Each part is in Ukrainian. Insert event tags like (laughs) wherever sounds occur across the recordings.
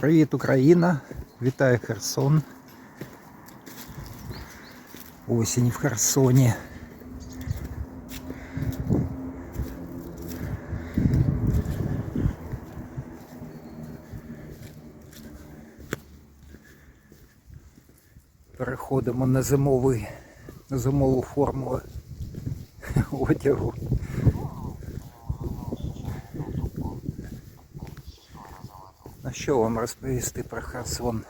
Привіт, Україна! Вітаю Херсон. Осінь в Херсоні. Переходимо на зимовий, на зимову форму (laughs) одягу. На що вам розповісти про Херсон?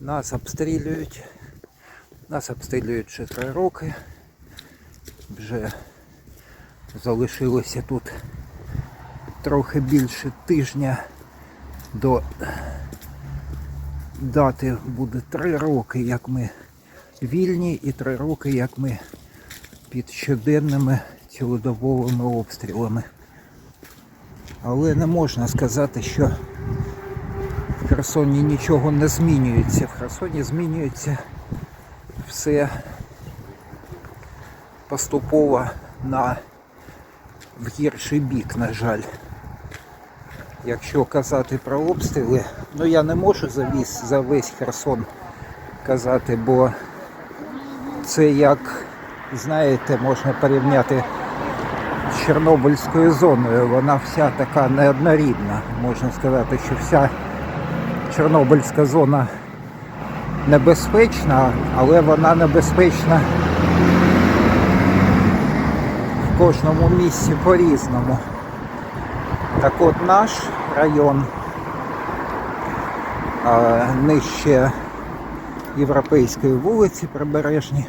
Нас обстрілюють. Нас обстрілюють ще три роки. Вже залишилося тут трохи більше тижня до дати буде три роки, як ми вільні, і три роки, як ми під щоденними цілодобовими обстрілами. Але не можна сказати, що в Херсоні нічого не змінюється. В Херсоні змінюється все поступово на в гірший бік, на жаль. Якщо казати про обстріли, ну я не можу за весь, за весь Херсон казати, бо це як, знаєте, можна порівняти Чорнобильською зоною. Вона вся така неоднорідна. Можна сказати, що вся Чорнобильська зона небезпечна, але вона небезпечна в кожному місці по-різному. Так от наш район нижче Європейської вулиці, прибережні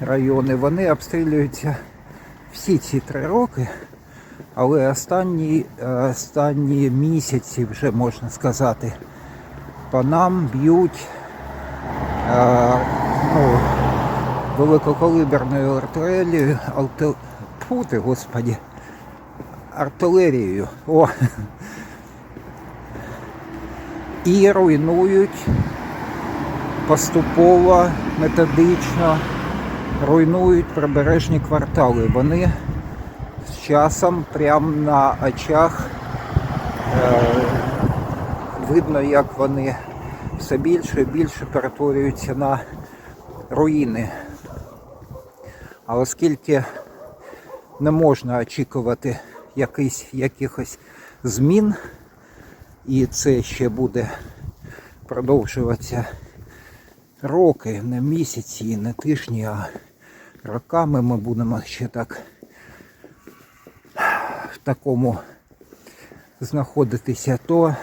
райони, вони обстрілюються всі ці три роки, але останні, е, останні місяці, вже можна сказати, по нам б'ють е, ну, великокалиберною артилерією, алте... Фу ти, господі, артилерією. О. І руйнують поступово, методично руйнують прибережні квартали. Вони з часом прямо на очах е, видно, як вони все більше і більше перетворюються на руїни. А оскільки не можна очікувати якийсь, якихось змін, і це ще буде продовжуватися роки, не місяці, не тижні, а роками ми будемо ще так в такому знаходитися, то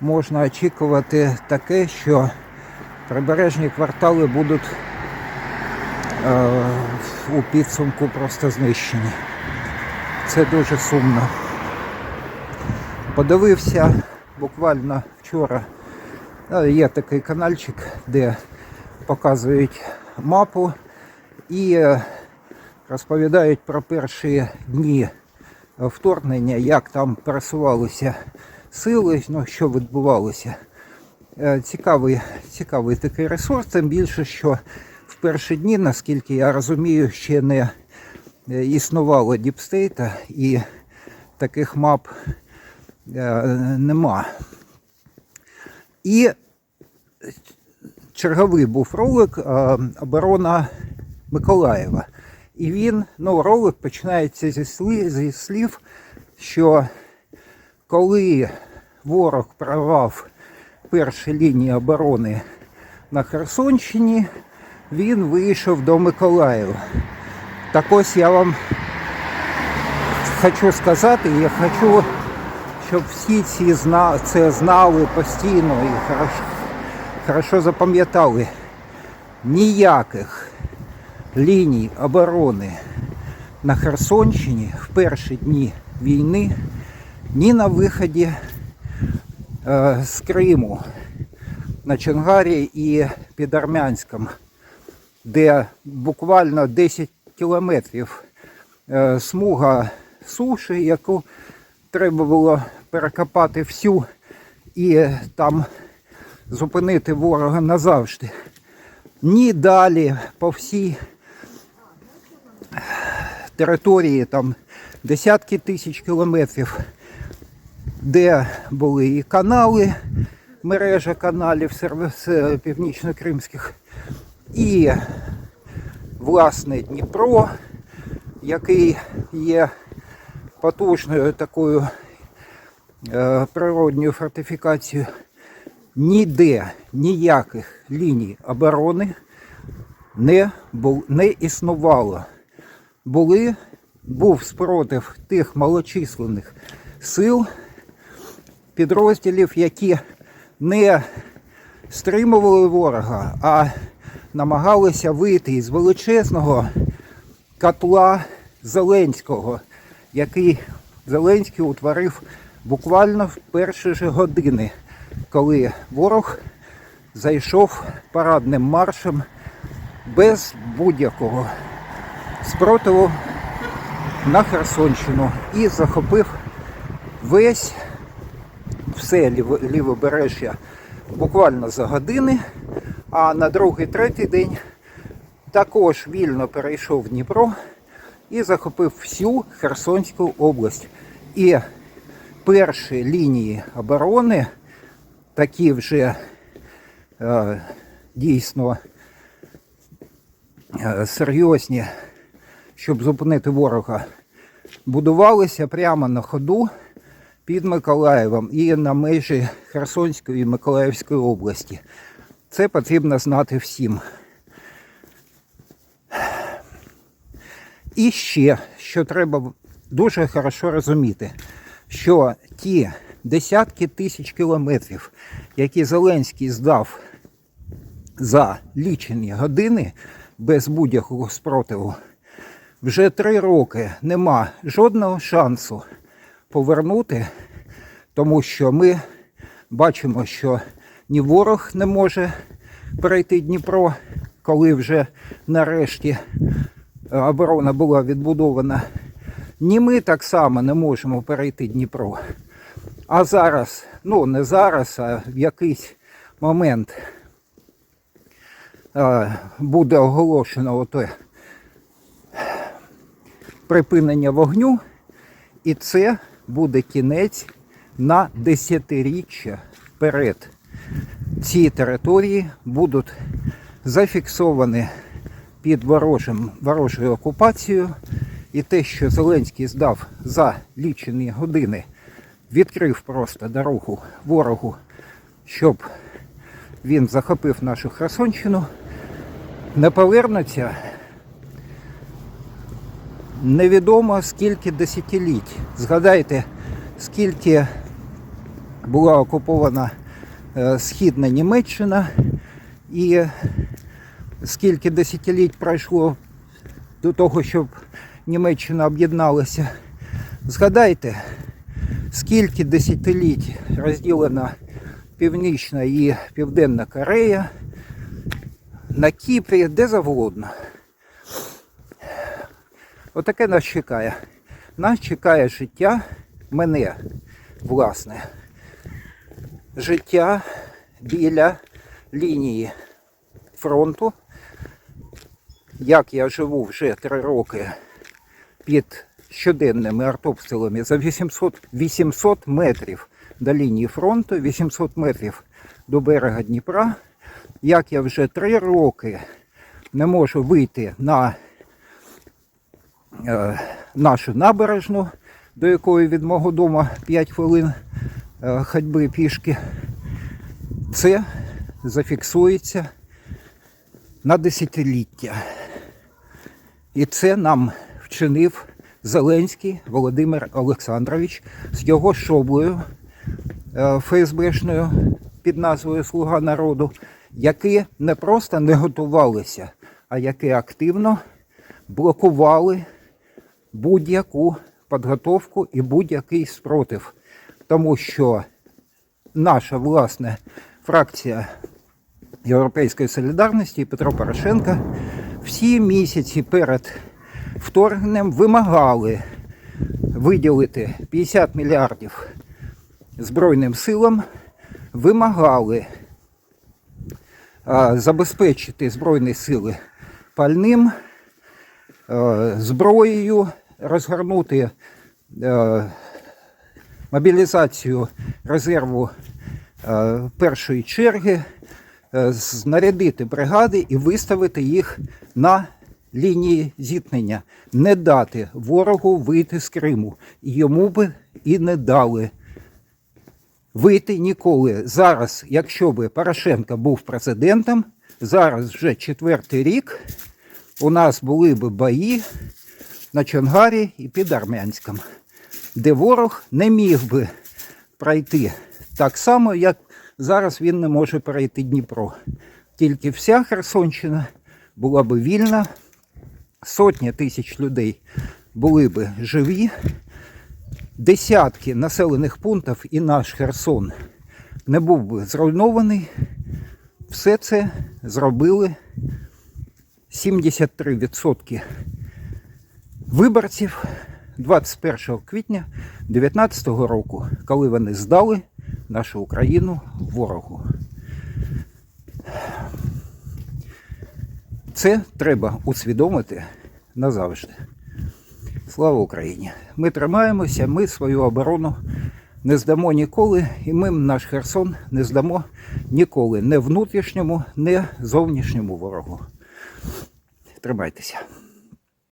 можна очікувати таке, що прибережні квартали будуть е, у підсумку просто знищені. Це дуже сумно. Подивився буквально вчора. е, Є такий каналчик, де показують мапу і е, розповідають про перші дні вторгнення, як там пересувалися сили, ну, що відбувалося. Е, Цікавий, цікавий такий ресурс, тим більше, що в перші дні, наскільки я розумію, ще не е, існувало діпстейта і таких мап нема. І черговий був ролик оборона Миколаєва. І він, ну, ролик починається зі слів, зі слів, що коли ворог прорвав перші лінії оборони на Херсонщині, він вийшов до Миколаєва. Так ось я вам хочу сказати, я хочу, щоб всі ці зна, це знали постійно і хорошо, хорошо запам'ятали. Ніяких ліній оборони на Херсонщині в перші дні війни ні на виході е, з Криму на Чонгарі і під Армянськом, де буквально 10 кілометрів е, смуга суші, яку треба було перекопати всю і там зупинити ворога назавжди. Ні далі по всій території там десятки тисяч кілометрів де були і канали, мережа каналів північно-кримських, і власне Дніпро, який є потужною такою е, природньою фортифікацією. Ніде ніяких ліній оборони не, бу- не існувало. Були, був спротив тих малочисленних сил, підрозділів, які не стримували ворога, а намагалися вийти із величезного котла Зеленського, який Зеленський утворив буквально в перші ж години, коли ворог зайшов парадним маршем без будь-якого спротиву на Херсонщину і захопив весь все лівобережжя буквально за години, а на другий третій день також вільно перейшов Дніпро і захопив всю Херсонську область. І перші лінії оборони, такі вже е, дійсно е, серйозні, щоб зупинити ворога, будувалися прямо на ходу під Миколаєвом і на межі Херсонської і Миколаївської області. Це потрібно знати всім. І ще, що треба дуже хорошо розуміти, що ті десятки тисяч кілометрів, які Зеленський здав за лічені години без будь-якого спротиву, вже три роки нема жодного шансу повернути, тому що ми бачимо, що ні ворог не може перейти Дніпро, коли вже нарешті оборона була відбудована. Ні ми так само не можемо перейти Дніпро. А зараз, ну не зараз, а в якийсь момент е, буде оголошено оте припинення вогню, і це буде кінець на десятиріччя вперед. Ці території будуть зафіксовані під ворожим, ворожою окупацією. І те, що Зеленський здав за лічені години, відкрив просто дорогу ворогу, щоб він захопив нашу Херсонщину, не повернуться невідомо скільки десятиліть. Згадайте, скільки була окупована е, східна Німеччина і скільки десятиліть пройшло до того, щоб Німеччина об'єдналася. Згадайте, скільки десятиліть розділена Північна і Південна Корея, на Кіпрі, де завгодно. Отаке нас чекає. Нас чекає життя, мене, власне, життя біля лінії фронту. Як я живу вже три роки під щоденними артобстрілами за 800, 800 метрів до лінії фронту, 800 метрів до берега Дніпра. Як я вже три роки не можу вийти на нашу набережну, до якої від мого дому 5 хвилин е, ходьби пішки, це зафіксується на десятиліття. І це нам вчинив Зеленський Володимир Олександрович з його шоблею е, ФСБшною під назвою Слуга народу, які не просто не готувалися, а які активно блокували будь-яку підготовку і будь-який спротив. Тому що наша власне фракція Європейської солідарності Петро Порошенка всі місяці перед вторгненням вимагали виділити 50 мільярдів Збройним силам, вимагали забезпечити Збройні сили пальним, зброєю, розгорнути е, мобілізацію резерву е, першої черги, е, знарядити бригади і виставити їх на лінії зіткнення, не дати ворогу вийти з Криму. Йому би і не дали вийти ніколи. Зараз, якщо би Порошенко був президентом, зараз вже четвертий рік, у нас були б бої на Чонгарі і під Армянськом, де ворог не міг би пройти так само, як зараз він не може перейти Дніпро. Тільки вся Херсонщина була би вільна, сотні тисяч людей були би живі, десятки населених пунктів і наш Херсон не був би зруйнований. Все це зробили 73% виборців 21 квітня 2019 року, коли вони здали нашу Україну ворогу. Це треба усвідомити назавжди. Слава Україні! Ми тримаємося, ми свою оборону не здамо ніколи, і ми наш Херсон не здамо ніколи, не внутрішньому, не зовнішньому ворогу. Тримайтеся.